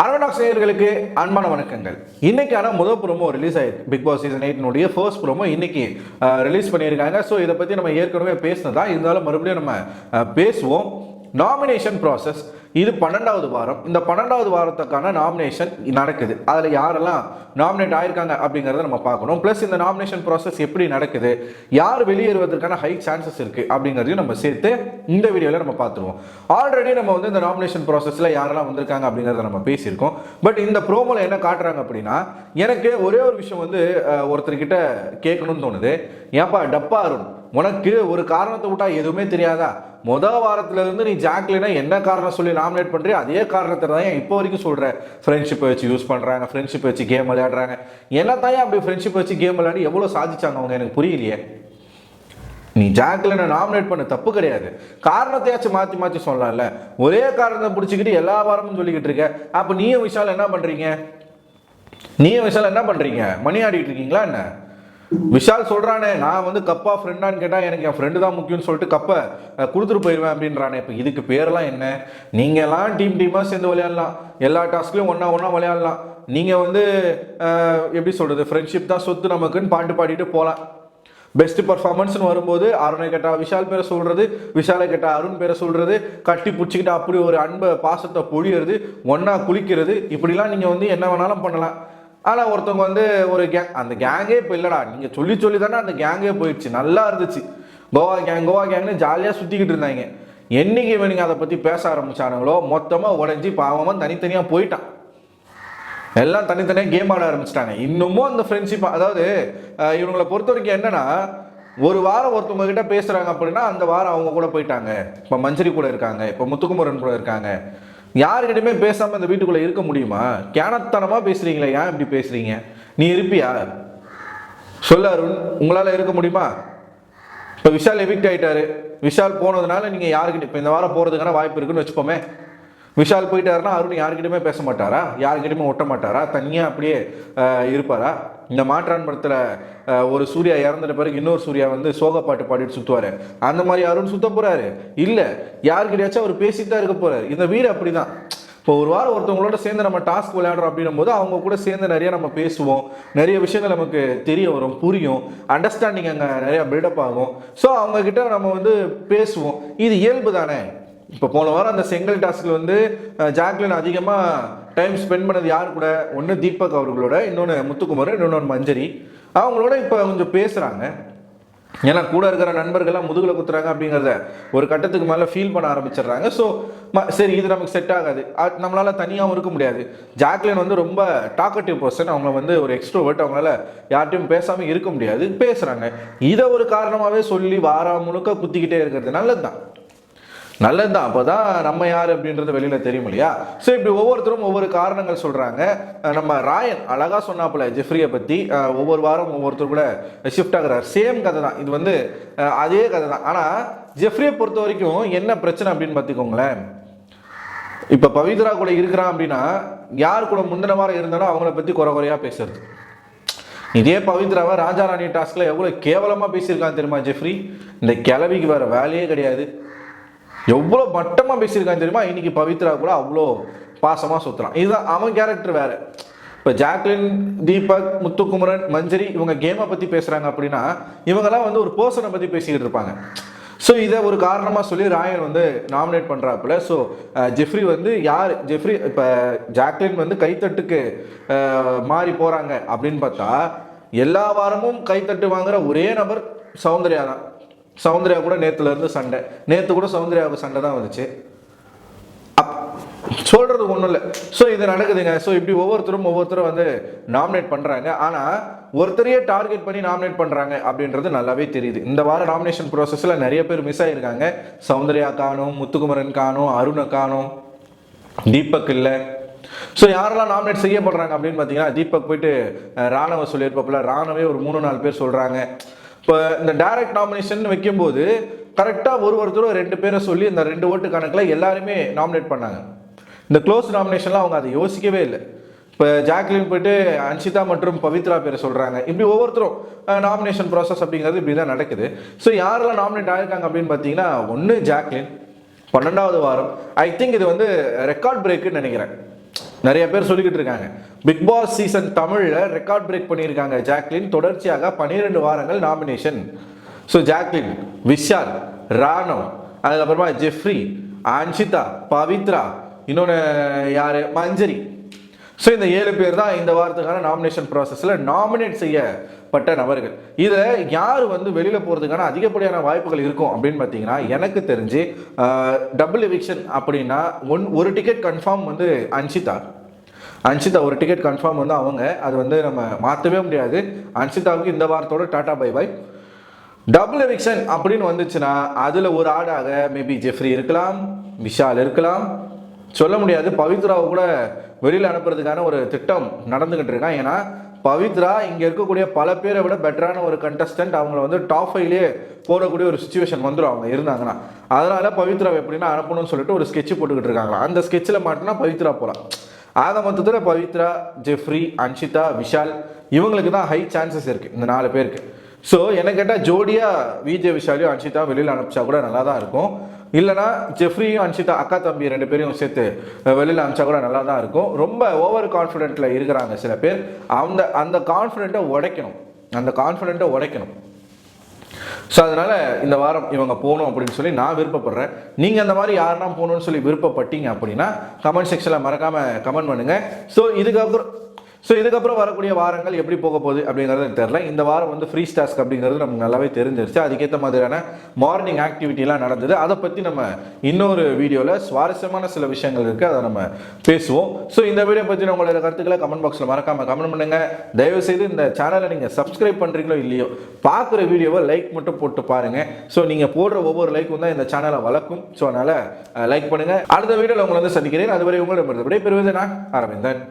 அரவணாக்ஸ் நேயர்களுக்கு அன்பான வணக்கங்கள். இன்னைக்கான முதல் ப்ரோமோ ரிலீஸ் ஆயிருக்கு. பிக் பாஸ் சீசன் எயிட்னுடைய ஃபர்ஸ்ட் ப்ரோமோ இன்னைக்கு ரிலீஸ் பண்ணியிருக்காங்க. ஸோ இதை பற்றி நம்ம ஏற்கனவே பேசினதா இருந்தாலும் மறுபடியும் நம்ம பேசுவோம். நாமினேஷன் ப்ராசஸ் இது பன்னெண்டாவது வாரம். இந்த பன்னெண்டாவது வாரத்துக்கான நாமினேஷன் நடக்குது. அதில் யாரெல்லாம் நாமினேட் ஆயிருக்காங்க அப்படிங்கிறத நம்ம பார்க்கணும். ப்ளஸ் இந்த நாமினேஷன் ப்ராசஸ் எப்படி நடக்குது? யார் வெளியேறுவதற்கான ஹை சான்சஸ் இருக்குது அப்படிங்கிறதையும் நம்ம சேர்த்து இந்த வீடியோவில் நம்ம பார்த்துருவோம். ஆல்ரெடி நம்ம வந்து இந்த நாமினேஷன் ப்ராசஸில் யாரெல்லாம் வந்திருக்காங்க அப்படிங்கிறத நம்ம பேசியிருக்கோம். பட் இந்த ப்ரோமோவில் என்ன காட்டுறாங்க அப்படின்னா எனக்கு ஒரே ஒரு விஷயம் வந்து ஒருத்தர்கிட்ட கேட்கணும்னு தோணுது. ஏன்பா டப்பா அருண் உனக்கு ஒரு காரணத்தை விட்டா எதுவுமே தெரியாதா? முத வாரத்துலேருந்து நீ ஜாக்லினா என்ன காரணம் சொல்லி நாமினேட் பண்றியோ அதே காரணத்தை தான் இப்போ வரைக்கும் சொல்கிறேன் ஃப்ரெண்ட்ஷிப்பை வச்சு யூஸ் பண்ணுறாங்க ஃப்ரெண்ட்ஷிப் வச்சு கேம் விளையாடுறாங்க. என்ன தான் அப்படி ஃப்ரெண்ட்ஷிப் வச்சு கேம் விளையாடி எவ்வளோ சாதிச்சாங்க அவங்க? எனக்கு புரியலையே. நீ ஜாக்லினை நாமினேட் பண்ண தப்பு கிடையாது. காரணத்தையாச்சும் மாற்றி மாற்றி சொல்லலாம்ல. ஒரே காரணத்தை பிடிச்சிக்கிட்டு எல்லா வாரமும் சொல்லிக்கிட்டு இருக்க. அப்போ நீயும் விஷால் என்ன பண்ணுறீங்க நீயும் விஷால் என்ன பண்ணுறீங்க மணி ஆடிட்டு இருக்கீங்களா என்ன? விஷால் சொல்றானே நான் வந்து கப்பா ஃப்ரெண்டான்னு கேட்டால் எனக்கு என் ஃப்ரெண்டு தான் முக்கியம்னு சொல்லிட்டு கப்பை கொடுத்துட்டு போயிடுவேன் அப்படின்றானே. இப்போ இதுக்கு பேரெல்லாம் என்ன? நீங்க எல்லாம் டீம் டீமாக சேர்ந்து விளையாடலாம். எல்லா டாஸ்க்லையும் ஒன்றா ஒன்றா விளையாடலாம். நீங்கள் வந்து எப்படி சொல்கிறது ஃப்ரெண்ட்ஷிப் தான் சொத்து நமக்குன்னு பாட்டு பாடிட்டு போகலாம் பெஸ்ட் பர்ஃபார்மன்ஸ்னு வரும்போது அருணை கேட்டால் விஷால் பேரை சொல்கிறது விஷாலை கேட்டால் அருண் பேரை சொல்கிறது கட்டி பிடிச்சிக்கிட்டு அப்படி ஒரு அன்பை பாசத்தை பொழியறது ஒன்றா குளிக்கிறது இப்படிலாம் நீங்கள் வந்து என்ன வேணாலும் பண்ணலாம். ஆனால் ஒருத்தவங்க வந்து ஒரு கேங் அந்த கேங்கே இப்போ இல்லைடா. நீங்கள் சொல்லி சொல்லி தானே அந்த கேங்கே போயிடுச்சு. நல்லா இருந்துச்சு. கோவா கேங் கோவா கேங்னு ஜாலியாக சுற்றிக்கிட்டு இருந்தாங்க. என்னைக்கு இவனுங்க அதை பற்றி பேச ஆரம்பிச்சானுங்களோ மொத்தமாக உடஞ்சி பாவமாக தனித்தனியாக போயிட்டான். எல்லாம் தனித்தனியாக கேம் ஆட ஆரம்பிச்சிட்டாங்க. இன்னமும் அந்த ஃப்ரெண்ட்ஷிப் அதாவது இவங்களை பொறுத்த வரைக்கும் என்னென்னா ஒரு வாரம் ஒருத்தவங்க கிட்ட பேசுகிறாங்க அப்படின்னா அந்த வாரம் அவங்க கூட போயிட்டாங்க. இப்போ மஞ்சரி கூட இருக்காங்க. இப்போ முத்துக்குமரன் கூட இருக்காங்க. யாருக்கிட்டையுமே பேசாமல் இந்த வீட்டுக்குள்ளே இருக்க முடியுமா? கேனத்தனமாக பேசுகிறீங்களே ஏன் இப்படி பேசுகிறீங்க நீ இருப்பியா? சொல்ல அருண் உங்களால் இருக்க முடியுமா? இப்போ விஷால் எவிக்ட் ஆகிட்டாரு விஷால் போனதுனால நீங்கள் யாருக்கிட்ட இப்போ இந்த வாரம் போகிறதுக்கான வாய்ப்பு இருக்குன்னு வச்சுப்போமே விஷால் போயிட்டாருன்னா அருண் யாருக்கிட்டயுமே பேச மாட்டாரா? யாருக்கிட்டயுமே ஒட்ட மாட்டாரா? தனியாக அப்படியே இருப்பாரா? இந்த மாற்றான் படத்தில் ஒரு சூர்யா இறந்துட்ட பிறகு இன்னொரு சூர்யா வந்து சோக பாட்டு பாடிட்டு சுற்றுவார் அந்த மாதிரி அருண் சுத்த போகிறாரு இல்லை யாருக்கிட்டயாச்சும் அவர் பேசிட்டு தான் இருக்க போகிறார் இந்த வீடு அப்படிதான். இப்போ ஒரு வாரம் ஒருத்தவங்களோட சேர்ந்து நம்ம டாஸ்க் விளையாடுறோம் அப்படின்னும் போது அவங்க கூட சேர்ந்து நிறைய நம்ம பேசுவோம். நிறைய விஷயங்கள் நமக்கு தெரிய வரும் புரியும். அண்டர்ஸ்டாண்டிங் அங்கே நிறையா பில்டப் ஆகும். ஸோ அவங்கக்கிட்ட நம்ம வந்து பேசுவோம். இது இயல்பு தானே? இப்போ போன வாரம் அந்த செங்கல் டாஸ்கில் வந்து ஜாக்லின் அதிகமாக டைம் ஸ்பெண்ட் பண்ணது யார் கூட? ஒன்று தீபக் அவர்களோட இன்னொன்று முத்துக்குமார் இன்னொன்று மஞ்சரி. அவங்களோட இப்போ கொஞ்சம் பேசுகிறாங்க ஏன்னா கூட இருக்கிற நண்பர்கள்லாம் முதுகில் குத்துறாங்க அப்படிங்கிறத ஒரு கட்டத்துக்கு மேலே ஃபீல் பண்ண ஆரம்பிச்சிடுறாங்க. ஸோ சரி இது நமக்கு செட் ஆகாது. நம்மளால் தனியாகவும் இருக்க முடியாது. ஜாக்லின் வந்து ரொம்ப டாக்கட்டிவ் பர்சன் அவங்க வந்து ஒரு எக்ஸ்ட்ரோவர்ட் அவங்களால யார்ட்டையும் பேசாமல் இருக்க முடியாது. பேசுகிறாங்க இதை ஒரு காரணமாகவே சொல்லி வாரம் முழுக்க குத்திக்கிட்டே இருக்கிறது நல்லது தான் நல்லது தான் அப்போ தான் நம்ம யார் அப்படின்றது வெளியில் தெரியும் இல்லையா? ஸோ இப்படி ஒவ்வொருத்தரும் ஒவ்வொரு காரணங்கள் சொல்கிறாங்க நம்ம ராயன் அழகாக சொன்னாப்புல ஜெஃப்ரியை பற்றி ஒவ்வொரு வாரம் ஒவ்வொருத்தர் கூட ஷிஃப்ட் ஆகுறார். சேம் கதை தான் இது வந்து அதே கதை தான் ஆனால் ஜெஃப்ரியை பொறுத்த வரைக்கும் என்ன பிரச்சனை அப்படின்னு பார்த்துக்கோங்களேன். இப்போ பவித்ரா கூட இருக்கிறான் அப்படின்னா யார் கூட முந்தின வாரம் இருந்தாலும் அவங்கள பற்றி குறை குறையாக பேசுறது. இதே பவித்ராவை ராஜா ராணி டாஸ்கில் எவ்வளோ கேவலமாக பேசியிருக்கான் தெரியுமா ஜெஃப்ரி? இந்த கிளவிக்கு வேறு வேலையே கிடையாது. எவ்வளோ மட்டமாக பேசியிருக்கான் தெரியுமா? இன்னைக்கு பவித்ரா கூட அவ்வளோ பாசமாக சுற்றுறான் இதுதான் அவன் கேரக்டர் வேறு. இப்போ ஜாக்லின் தீபக் முத்துக்குமரன் மஞ்சரி இவங்க கேமை பற்றி பேசுகிறாங்க அப்படின்னா இவங்கெல்லாம் வந்து ஒரு பர்சனை பற்றி பேசிக்கிட்டு இருப்பாங்க. ஸோ இதை ஒரு காரணமாக சொல்லி ராயன் வந்து நாமினேட் பண்ணுறாப்புல ஸோ ஜெஃப்ரி வந்து யார்? ஜெஃப்ரி இப்போ ஜாக்லின் வந்து கைத்தட்டுக்கு மாறி போகிறாங்க அப்படின்னு பார்த்தா எல்லா வாரமும் கைத்தட்டு வாங்குகிற ஒரே நபர் சௌந்தர்யா தான். சௌந்தர்யா கூட நேத்துல இருந்து சண்டை. நேற்று கூட சௌந்தர்யாவுக்கு சண்டை தான் வந்துச்சு. அப் சொல்கிறது ஒன்றும் இல்லை. ஸோ இது நடக்குதுங்க. ஸோ இப்படி ஒவ்வொருத்தரும் ஒவ்வொருத்தரும் வந்து நாமினேட் பண்ணுறாங்க ஆனால் ஒருத்தரையே டார்கெட் பண்ணி நாமினேட் பண்ணுறாங்க அப்படின்றது நல்லாவே தெரியுது. இந்த வார நாமினேஷன் ப்ராசஸில் நிறைய பேர் மிஸ் ஆகியிருக்காங்க சௌந்தர்யா காணும் முத்துக்குமரன் காணும் அருணை காணும் தீபக் இல்லை. ஸோ யாரெல்லாம் நாமினேட் செய்யப்படுறாங்க அப்படின்னு பார்த்தீங்கன்னா தீபக் போயிட்டு ராணவ சொல்லியிருப்பாப்புல. ராணவே ஒரு மூணு நாலு பேர் சொல்கிறாங்க இப்போ இந்த டைரக்ட் நாமினேஷன் வைக்கும்போது கரெக்டாக ஒரு ஒருத்தரும் ரெண்டு பேரை சொல்லி இந்த ரெண்டு ஓட்டு கணக்கில் எல்லாருமே நாமினேட் பண்ணாங்க. இந்த க்ளோஸ் நாமினேஷன்லாம் அவங்க அதை யோசிக்கவே இல்லை. இப்போ ஜாக்லின் போயிட்டு அன்ஷிதா மற்றும் பவித்ரா பேரை சொல்கிறாங்க இப்படி ஒவ்வொருத்தரும் நாமினேஷன் ப்ராசஸ் அப்படிங்கிறது இப்படி தான் நடக்குது. ஸோ யாரெல்லாம் நாமினேட் ஆயிருக்காங்க அப்படின்னு பார்த்தீங்கன்னா ஒன்று ஜாக்லின் பன்னெண்டாவது வாரம். ஐ திங்க் இது வந்து ரெக்கார்ட் பிரேக்குன்னு நினைக்கிறேன். நிறைய பேர் சொல்லிக்கிட்டு இருக்காங்க. பிக் பாஸ் சீசன் தமிழில் ரெக்கார்ட் பிரேக் பண்ணியிருக்காங்க ஜாக்லின். தொடர்ச்சியாக பன்னிரெண்டு வாரங்கள் nomination so Jacqueline Vishal Raanav அதுக்கப்புறமா ஜெஃப்ரி அன்ஷிதா பவித்ரா இன்னொன்று யார்? மஞ்சரி. ஸோ இந்த ஏழு பேர் தான் இந்த வாரத்துக்கான நாமினேஷன் ப்ராசஸில் நாமினேட் செய்யப்பட்ட நபர்கள். இதில் யார் வந்து வெளியில் போகிறதுக்கான அதிகப்படியான வாய்ப்புகள் இருக்கும் அப்படின்னு பார்த்தீங்கன்னா எனக்கு தெரிஞ்சு டபுள் எவிக்ஷன் அப்படின்னா ஒன் ஒரு டிக்கெட் கன்ஃபார்ம் வந்து அன்ஷிதா. அன்ஷிதா ஒரு டிக்கெட் கன்ஃபார்ம் வந்து அவங்க. அது வந்து நம்ம மாற்றவே முடியாது. அன்ஷிதாவுக்கு இந்த வாரத்தோட tata bye bye. Double eviction அப்படின்னு வந்துச்சுன்னா அதில் ஒரு ஆடாக மேபி ஜெஃப்ரி இருக்கலாம் விஷால் இருக்கலாம் சொல்ல முடியாது. பவித்ராவை கூட வெளியில் அனுப்புறதுக்கான ஒரு திட்டம் நடந்துகிட்டு இருக்கான் ஏன்னா பவித்ரா இங்கே இருக்கக்கூடிய பல பேரை விட பெட்டரான ஒரு கண்டஸ்டன்ட் அவங்கள வந்து டாப் ஃபைவ்லேயே போடக்கூடிய ஒரு சுச்சுவேஷன் வந்துடும் அவங்க இருந்தாங்கன்னா. அதனால பவித்ரா எப்படின்னா அனுப்பணும்னு சொல்லிட்டு ஒரு ஸ்கெட்ச் போட்டுக்கிட்டு இருக்காங்களா. அந்த ஸ்கெட்சில் மாட்டினா பவித்ரா போகலாம் ஆக மொத்தத்தில் பவித்ரா ஜெஃப்ரி அன்ஷிதா விஷால் இவங்களுக்கு தான் ஹை சான்சஸ் இருக்குது இந்த நாலு பேருக்கு. ஸோ என்ன கேட்டால் ஜோடியாக விஜய் விஷாலையும் அன்ஷிதா வெளியில் அனுப்பிச்சா கூட நல்லா தான் இருக்கும். இல்லைனா ஜெஃப்ரியும் அன்ஷிதா அக்கா தம்பி ரெண்டு பேரையும் சேர்த்து வெளியில் அனுப்பிச்சா கூட நல்லா தான் இருக்கும். ரொம்ப ஓவர் கான்ஃபிடென்ட்டில் இருக்கிறாங்க சில பேர். அந்த அந்த கான்ஃபிடென்ட்டை உடைக்கணும். அந்த கான்ஃபிடென்ட்டை உடைக்கணும். ஸோ அதனால் இந்த வாரம் இவங்க போகணும் அப்படின்னு சொல்லி நான் விருப்பப்படுறேன். நீங்கள் அந்த மாதிரி யாருன்னா போகணும்னு சொல்லி விருப்பப்பட்டீங்க அப்படின்னா கமெண்ட் செக்ஷனில் மறக்காமல் கமெண்ட் பண்ணுங்கள் ஸோ இதுக்கப்புறம் ஸோ இதுக்கப்புறம் வரக்கூடிய வாரங்கள் எப்படி போக போகுது அப்படிங்கிறது எனக்கு தெரில இந்த வாரம் வந்து ஃப்ரீ ஸ்டாஸ்க் அப்படிங்கிறது நமக்கு நல்லாவே தெரிஞ்சிருச்சு. அதுக்கேற்ற மாதிரியான மார்னிங் ஆக்டிவிட்டிலாம் நடந்தது. அதை பற்றி நம்ம இன்னொரு வீடியோவில் சுவாரஸ்யமான சில விஷயங்கள் இருக்குது அதை நம்ம பேசுவோம். ஸோ இந்த வீடியோ பற்றி உங்களோட கருத்துக்களை கமெண்ட் பாக்ஸில் மறக்காமல் கமெண்ட் பண்ணுங்கள் தயவுசெய்து இந்த சேனலை நீங்கள் சப்ஸ்கிரைப் பண்ணுறீங்களோ இல்லையோ பார்க்குற வீடியோவை லைக் மட்டும் போட்டு பாருங்கள் ஸோ நீங்கள் போடுற ஒவ்வொரு லைக்கும் தான் இந்த சேனலை வளர்க்கும். ஸோ அதனால் லைக் பண்ணுங்கள் அடுத்த வீடியோவில் உங்களை வந்து சந்திக்கிறேன். அதுவரை உங்களிடம் விடைபெறுவது நான் அரவிந்தன்.